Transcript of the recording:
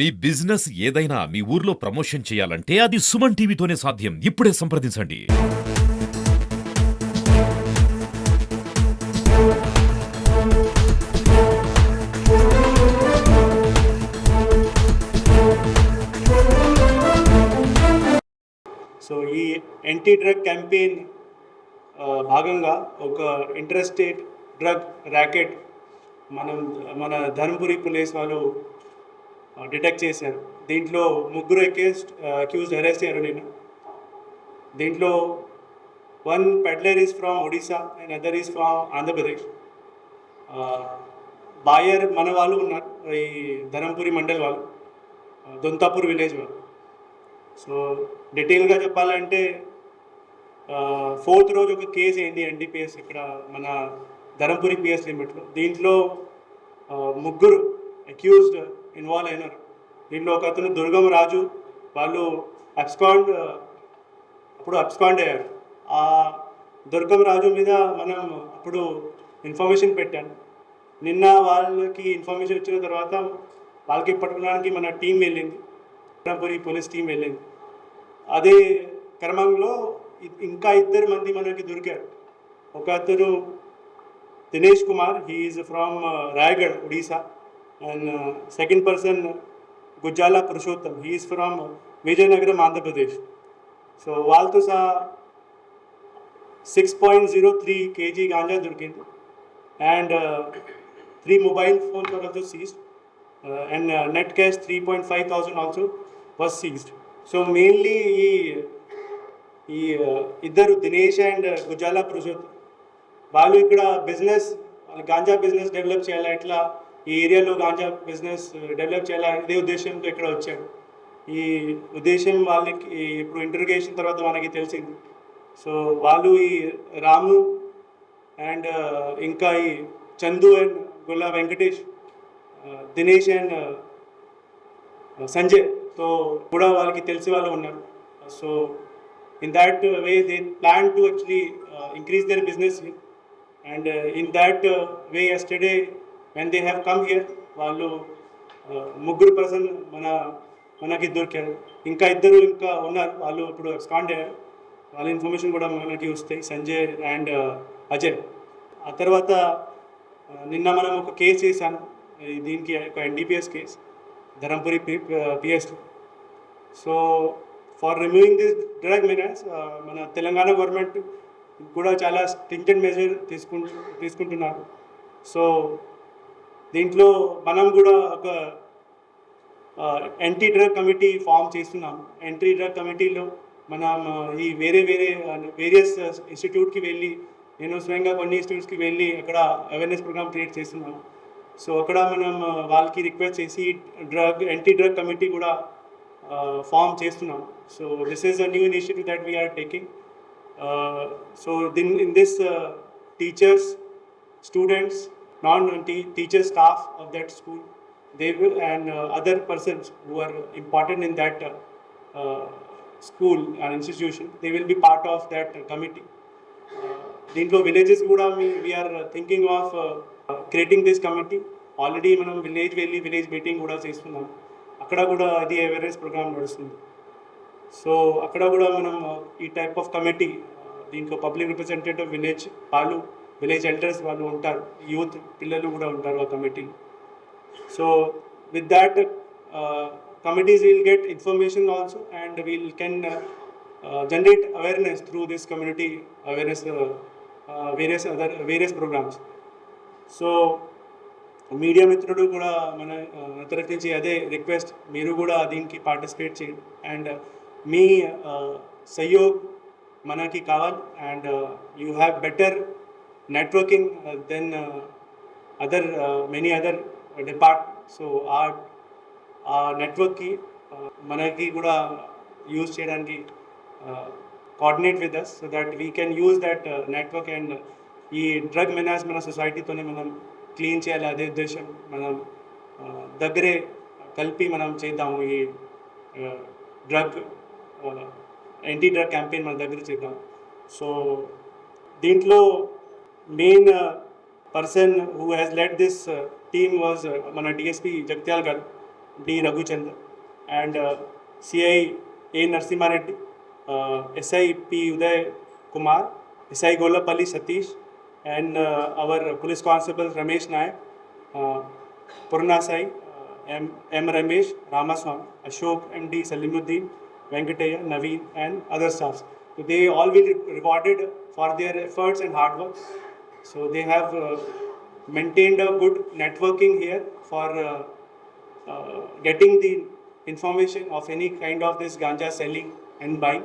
మీ business ఏదైనా మీ ఊర్లో promotion చేయాలంటే అది సుమన్ టీవీతోనే సాధ్యం. ఇప్పుడే సంప్రదించండి. సో ఈ యాంటీ డ్రగ్ క్యాంపెయిన్ భాగంగా ఒక ఇంట్రెస్టెడ్ డ్రగ్ ర్యాకెట్ మనం మన ధర్మపురి పోలీస్ వాళ్ళు డిటెక్ట్ చేశారు. దీంట్లో ముగ్గురు అక్యూస్డ్ అక్యూజ్డ్ అరెస్ట్ అయ్యారు నేను దీంట్లో one peddler is from Odisha and other is from Andhra Pradesh buyer మన వాళ్ళు ఉన్నారు. ఈ ధర్మపురి మండల్ వాళ్ళు. దొంతాపూర్ విలేజ్ వాళ్ళు. సో డీటెయిల్గా చెప్పాలంటే ఫోర్త్ రోజు ఒక కేసు అయింది ఎన్డీపీఎస్ ఇక్కడ మన ధరంపురి పిఎస్ లిమిట్లో దీంట్లో ముగ్గురు అక్యూజ్డ్ ఇన్వాల్వ్ అయినారు. దీంట్లో ఒక అతను దుర్గం రాజు వాళ్ళు అబ్స్కాండ్ అప్పుడు అబ్స్కాండ్ అయ్యారు. ఆ దుర్గం రాజు మీద మనం అప్పుడు ఇన్ఫర్మేషన్ పెట్టాను. నిన్న వాళ్ళకి ఇన్ఫర్మేషన్ వచ్చిన తర్వాత వాళ్ళకి పట్టుకోవడానికి మన టీం వెళ్ళింది. ధర్మపురి పోలీస్ టీం వెళ్ళింది. అదే క్రమంలో ఇంకా ఇద్దరు మంది మనకి దొరికారు. ఒక అతను Dinesh Kumar he is from Rayagada Odisha. And second person Gujjala Purushottam he is from Vizianagaram Andhra Pradesh so వాళ్ళతో సహా six point zero three KG ganja దొరికింది and three mobile phones are also seized and net cash three point five thousand also was seized so mainly ఈ ఈ ఇద్దరు Dinesh and Gujjala Purushottam వాళ్ళు ఇక్కడ business ganja business develop చేయాలి ఎట్లా ఈ ఏరియాలో గాంజా బిజినెస్ డెవలప్ చేయాలా ఇదే ఉద్దేశంతో ఇక్కడ వచ్చారు ఈ ఉద్దేశం వాళ్ళకి ఇప్పుడు ఇంటర్గేషన్ తర్వాత మనకి తెలిసింది. సో వాళ్ళు ఈ రాము అండ్ uh, ఇంకా ఈ Chandu and Gulla Venkatesh uh, Dinesh and uh, సంజయ్తో కూడా వాళ్ళకి తెలిసి వాళ్ళు ఉన్నారు. So in that way they plan to actually increase their business and in that way yesterday when they have come here వాళ్ళు ముగ్గురు పర్సన్ మన మనకి దొరికారు. ఇంకా ఇద్దరు ఇంకా ఉన్నారు. వాళ్ళు ఇప్పుడు ఎక్స్కాండ్ అయ్యారు. వాళ్ళ ఇన్ఫర్మేషన్ కూడా మనకి వస్తాయి. సంజయ్ అండ్ అజయ్. ఆ తర్వాత నిన్న మనం ఒక కేసు చేశాను దీనికి ఒక NDPS case Dharampuri PS so for removing this drug menace మన తెలంగాణ గవర్నమెంట్ కూడా చాలా స్ట్రింజెంట్ మెజర్ తీసుకుంటు తీసుకుంటున్నారు. సో దీంట్లో మనం కూడా ఒక యాంటీ డ్రగ్ కమిటీ ఫామ్ చేస్తున్నాం యాంటీ డ్రగ్ కమిటీలో మనం ఈ వేరే వేరే వేరియస్ ఇన్స్టిట్యూట్కి వెళ్ళి నేను స్వయంగా కొన్ని ఇన్స్టిట్యూట్స్కి వెళ్ళి అక్కడ అవేర్నెస్ ప్రోగ్రామ్ క్రియేట్ చేస్తున్నాను సో అక్కడ మనం వాళ్ళకి రిక్వెస్ట్ చేసి డ్రగ్ యాంటీ డ్రగ్ కమిటీ కూడా ఫామ్ చేస్తున్నాం so this is a new initiative that we are taking so then in this teachers students non-teacher staff of that school, they will, and uh, other persons who are important in that uh, uh, school and institution, they will be part of that uh, committee. Uh, దీంట్లో villages కూడా we are thinking of creating this committee already మనం village వెళ్ళి village meeting కూడా చేస్తున్నాం అక్కడ కూడా ఇది awareness programme నడుస్తుంది సో అక్కడ కూడా మనం uh, ఈ టైప్ ఆఫ్ కమిటీ దీంట్లో పబ్లిక్ రిప్రజెంటేటివ్ విలేజ్ వాళ్ళు విలేజ్ ఎల్డర్స్ వాళ్ళు ఉంటారు యూత్ పిల్లలు కూడా ఉంటారు ఆ కమిటీలో so with that committees will get information also and we'll can generate awareness through this community awareness various other various programs so media మిత్రుడు కూడా మన uh, తరఫు నుంచి అదే రిక్వెస్ట్ మీరు కూడా దీనికి పార్టిసిపేట్ చేయండి. అండ్ మీ uh, సహయోగ్ మనకి కావాలి. And you have better networking then other many other depart so ఆ ఆ నెట్వర్క్కి మనకి కూడా యూజ్ చేయడానికి coordinate with us so that we can use that network and ఈ డ్రగ్ మెనాస్ మన సొసైటీతోనే మనం క్లీన్ చేయాలి అదే ఉద్దేశం మనం ఆ, దగ్గరే కలిపి మనం చేద్దాము ఈ డ్రగ్ యాంటీ డ్రగ్ క్యాంపెయిన్ మన దగ్గర చేద్దాం సో దీంట్లో Main person who has led this team was మన DSP Jagtial garu D. Raghuchandra, and uh, CI A. Narsimha Reddy, uh, SI P. Uday Kumar, SI Golapalli Satish, and uh, our police constable Ramesh Nayak, uh, Purna Sai, uh, M. M. Ramesh, Ramaswamy, Ashok MD Salimuddin, Venkataya, Naveen, and other staffs. So they all will So they have uh, maintained a good networking here for uh, uh, getting the information of any kind of this ganja selling and buying.